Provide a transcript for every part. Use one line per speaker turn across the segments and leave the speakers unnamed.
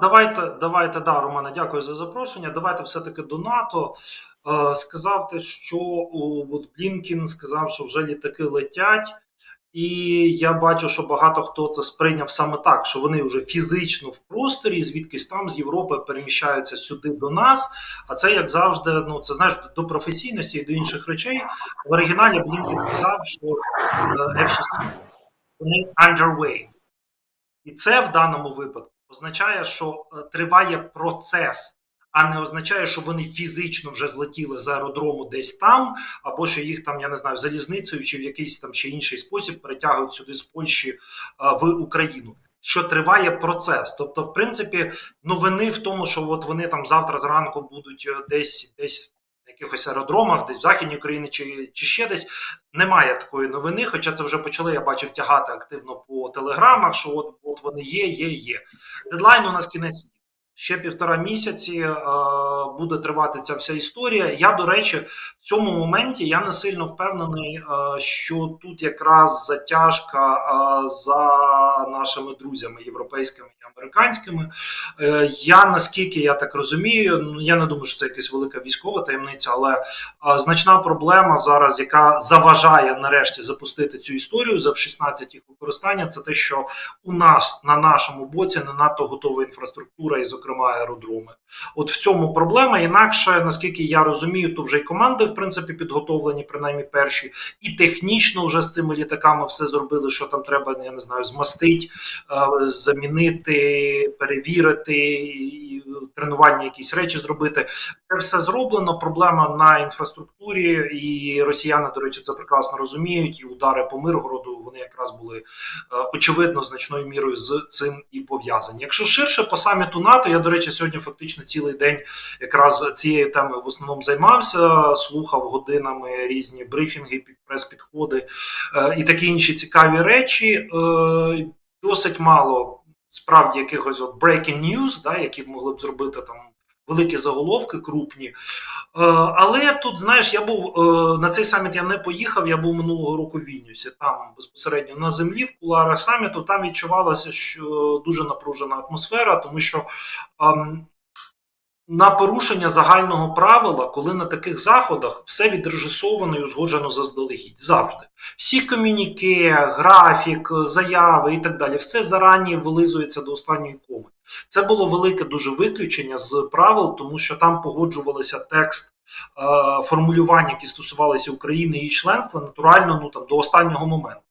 давайте, давайте, да, Романе, дякую за запрошення. Давайте все-таки до НАТО. Е, сказав те, що Блінкін сказав, що вже літаки летять. І я бачу, що багато хто це сприйняв саме так, що вони вже фізично в просторі, звідкись там з Європи переміщаються сюди до нас. А це як завжди, ну це знаєш до професійності і до інших речей. В оригіналі Блінкін сказав, що е, F-16 вони underway. І це в даному випадку означає, що е, триває процес, а не означає, що вони фізично вже злетіли з аеродрому десь там, або що їх там, я не знаю, залізницею чи в якийсь там ще інший спосіб перетягують сюди з Польщі е, в Україну. Що триває процес, тобто, в принципі, новини в тому, що от вони там завтра зранку будуть е, десь десь на якихось аеродромах, десь в Західній Україні чи, чи ще десь, немає такої новини. Хоча це вже почали, я бачив, тягати активно по телеграмах, що от, от вони є, є, є. Дедлайн у нас кінець. Ще півтора місяці е, буде тривати ця вся історія. Я, до речі, в цьому моменті я не сильно впевнений, е, що тут якраз затяжка е, за нашими друзями європейськими і американськими. Я наскільки я так розумію, ну я не думаю, що це якась велика військова таємниця, але значна проблема зараз, яка заважає нарешті запустити цю історію за 16 їх використання, це те, що у нас на нашому боці не надто готова інфраструктура, і, зокрема, аеродроми. От в цьому проблема. Інакше, наскільки я розумію, то вже й команди, в принципі, підготовлені, принаймні перші, і технічно вже з цими літаками все зробили, що там треба, я не знаю, змастить, е, замінити, перевірити, тренування, якісь речі зробити. Це все зроблено. Проблема на інфраструктурі, і росіяни, до речі, це прекрасно розуміють. І удари по Миргороду вони якраз були е, очевидно значною мірою з цим і пов'язані. Якщо ширше по саміту НАТО, я до речі, сьогодні фактично цілий день якраз цією темою в основному займався, слухав годинами різні брифінги, під прес-підходи е, і такі інші цікаві речі. Е, досить мало справді якихось от breaking news, да, які б могли б зробити там. Великі заголовки крупні. Е, але тут, знаєш, я був е, на цей саміт я не поїхав, я був минулого року в Вільнюсі, там безпосередньо на землі, в куларах саміту, там відчувалося, що дуже напружена атмосфера, тому що ем, на порушення загального правила, коли на таких заходах все відрежисовано і узгоджено заздалегідь. Завжди. Всі комюніке, графік, заяви і так далі, все зарані вилизується до останньої коми. Це було велике дуже виключення з правил, тому що там погоджувалися текст е, формулювань, які стосувалися України і членства, натурально ну там до останнього моменту.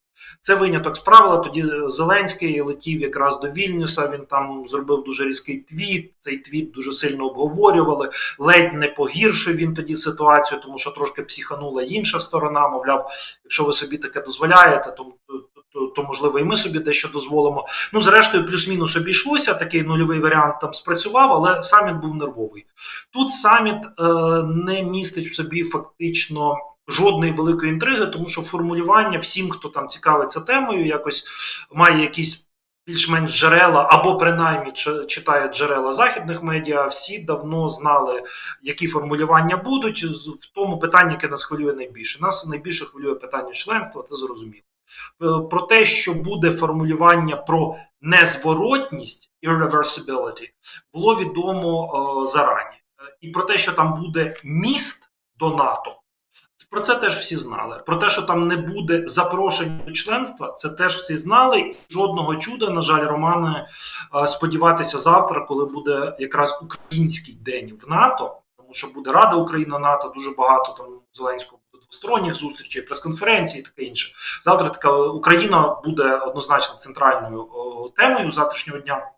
Це виняток з правила. Тоді Зеленський летів якраз до Вільнюса. Він там зробив дуже різкий твіт. Цей твіт дуже сильно обговорювали. Ледь не погіршив він тоді ситуацію, тому що трошки психанула інша сторона. Мовляв, якщо ви собі таке дозволяєте, то, то, то, то можливо і ми собі дещо дозволимо. Ну, зрештою, плюс-мінус обійшлося. Такий нульовий варіант там спрацював, але саміт був нервовий. Тут саміт е, не містить в собі фактично жодної великої інтриги, тому що формулювання всім, хто там цікавиться темою, якось має якісь більш-менш джерела, або принаймні читає джерела західних медіа, всі давно знали, які формулювання будуть. В тому питанні, яке нас хвилює найбільше. Нас найбільше хвилює питання членства, це зрозуміло. Про те, що буде формулювання про незворотність irreversibility, було відомо о, зарані. І про те, що там буде міст до НАТО. Про це теж всі знали. Про те, що там не буде запрошень до членства, це теж всі знали. Жодного чуда, на жаль, Романе, сподіватися завтра, коли буде якраз український день в НАТО, тому що буде Рада Україна НАТО, дуже багато там Зеленського буде двосторонніх зустрічей, прес-конференцій і таке інше. Завтра така Україна буде однозначно центральною темою завтрашнього дня.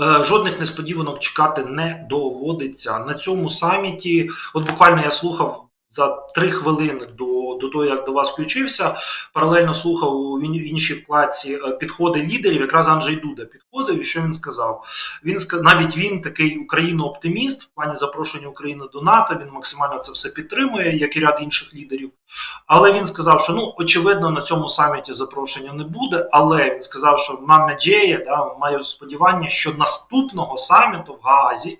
Е, жодних несподіванок чекати не доводиться на цьому саміті. От буквально я слухав за три хвилини до до того, як до вас включився, паралельно слухав у іншій вкладці е, підходи лідерів. Якраз Анджей Дуда підходив, і що він сказав? Він навіть він такий Україно-оптиміст в плані запрошення України до НАТО. Він максимально це все підтримує, як і ряд інших лідерів. Але він сказав, що ну очевидно на цьому саміті запрошення не буде. Але він сказав, що мам надія, да, маю сподівання, що наступного саміту в Гаазі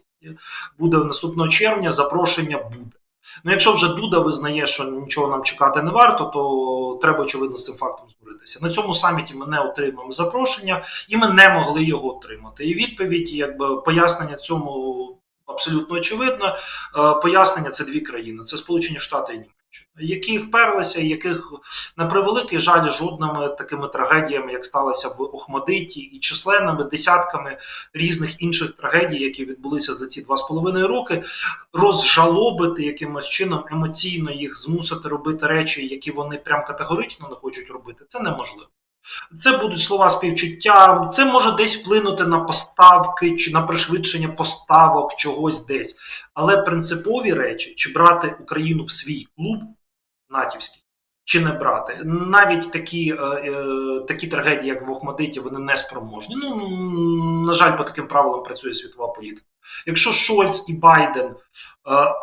буде наступного червня запрошення буде. Ну, якщо вже Дуда визнає, що нічого нам чекати не варто, то треба очевидно з цим фактом зборитися. На цьому саміті ми не отримаємо запрошення, і ми не могли його отримати. І відповідь, якби пояснення цьому абсолютно очевидно. Е, Пояснення це дві країни: це Сполучені Штати і Німеччина, які вперлися, яких на превеликий жаль жодними такими трагедіями, як сталося в Охмадиті, і численними десятками різних інших трагедій, які відбулися за ці два з половиною роки, розжалобити якимось чином емоційно їх змусити робити речі, які вони прям категорично не хочуть робити, це неможливо. Це будуть слова співчуття, це може десь вплинути на поставки чи на пришвидшення поставок чогось десь. Але принципові речі, чи брати Україну в свій клуб натівський, чи не брати, навіть такі, е, е, такі трагедії, як в Охмадиті, вони не спроможні. Ну, на жаль, по таким правилам працює світова політика. Якщо Шольц і Байден, е,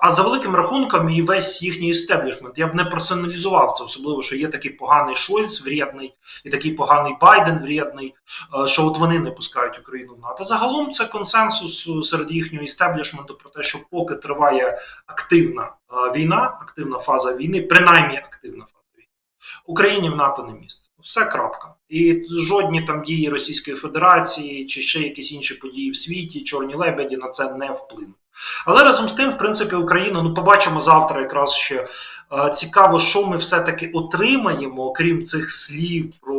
а за великим рахунком і весь їхній істеблішмент, я б не персоналізував це, особливо, що є такий поганий Шольц врядний і такий поганий Байден врядний, е, що от вони не пускають Україну в НАТО. Загалом це консенсус е, серед їхнього істеблішменту про те, що поки триває активна війна, активна фаза війни, принаймні активна фаза Україні в НАТО не місце. Все крапка. І жодні там дії Російської Федерації чи ще якісь інші події в світі, чорні лебеді на це не вплинуть. Але разом з тим, в принципі, Україна, ну побачимо завтра якраз ще е, цікаво, що ми все-таки отримаємо, окрім цих слів про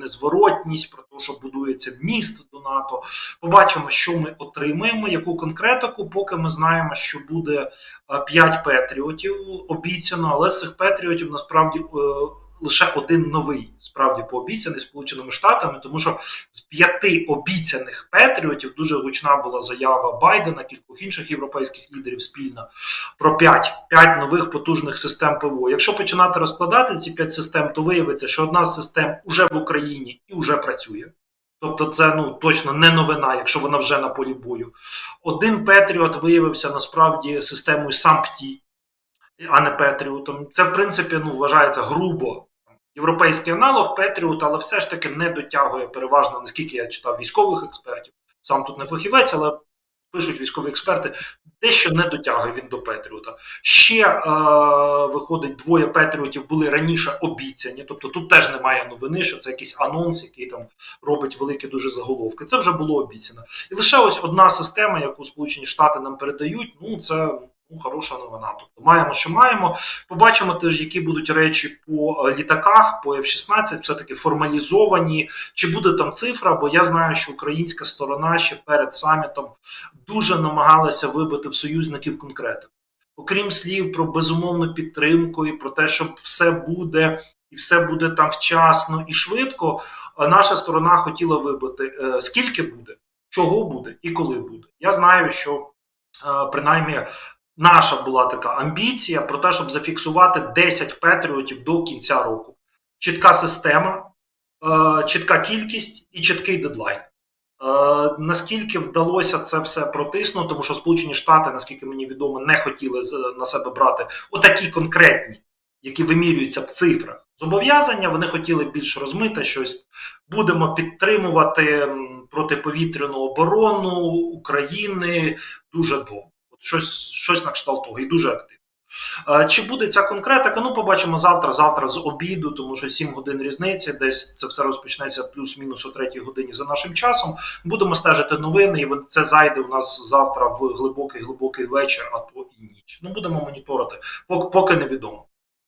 незворотність, про що будується міст до НАТО. Побачимо, що ми отримаємо, яку конкретику, поки ми знаємо, що буде 5 петріотів обіцяно, але з цих петріотів насправді. Лише один новий справді пообіцяний Сполученими Штатами, тому що з п'яти обіцяних патріотів дуже гучна була заява Байдена, кількох інших європейських лідерів спільно про п'ять п'ять нових потужних систем ПВО. Якщо починати розкладати ці п'ять систем, то виявиться, що одна з систем уже в Україні і вже працює. Тобто, це ну точно не новина, якщо вона вже на полі бою. Один Петріот виявився насправді системою САМПТІ, а не Петріотом. Це в принципі ну вважається грубо європейський аналог Петріот, але все ж таки не дотягує переважно, наскільки я читав військових експертів. Сам тут не фахівець, але пишуть військові експерти, дещо не дотягує він до Петріота. Ще е, виходить, двоє Петріотів були раніше обіцяні. Тобто тут теж немає новини, що це якийсь анонс, який там робить великі дуже заголовки. Це вже було обіцяно. І лише ось одна система, яку Сполучені Штати нам передають. Ну це ну, хороша новина. Тобто маємо, що маємо. Побачимо теж, які будуть речі по е, літаках, по F-16, все-таки формалізовані. Чи буде там цифра? Бо я знаю, що українська сторона ще перед самітом дуже намагалася вибити в союзників конкретику. Окрім слів про безумовну підтримку і про те, що все буде. І все буде там вчасно і швидко. е, Наша сторона хотіла вибити, е, скільки буде, чого буде і коли буде. Я знаю, що принаймні наша була така амбіція про те, щоб зафіксувати 10 патріотів до кінця року. Чітка система, е, чітка кількість і чіткий дедлайн. Е, наскільки вдалося це все протиснути, тому що Сполучені Штати, наскільки мені відомо, не хотіли на себе брати отакі конкретні, які вимірюються в цифрах. Зобов'язання вони хотіли більш розмите щось. Будемо підтримувати протиповітряну оборону України дуже довго. Щось, щось на кшталт того і дуже активно. Чи буде ця конкретика? Ну, побачимо завтра, завтра з обіду, тому що 7 годин різниці, десь це все розпочнеться плюс-мінус о 3 годині за нашим часом. Будемо стежити новини, і це зайде у нас завтра в глибокий глибокий вечір, а то і ніч. Ну, будемо моніторити, поки невідомо.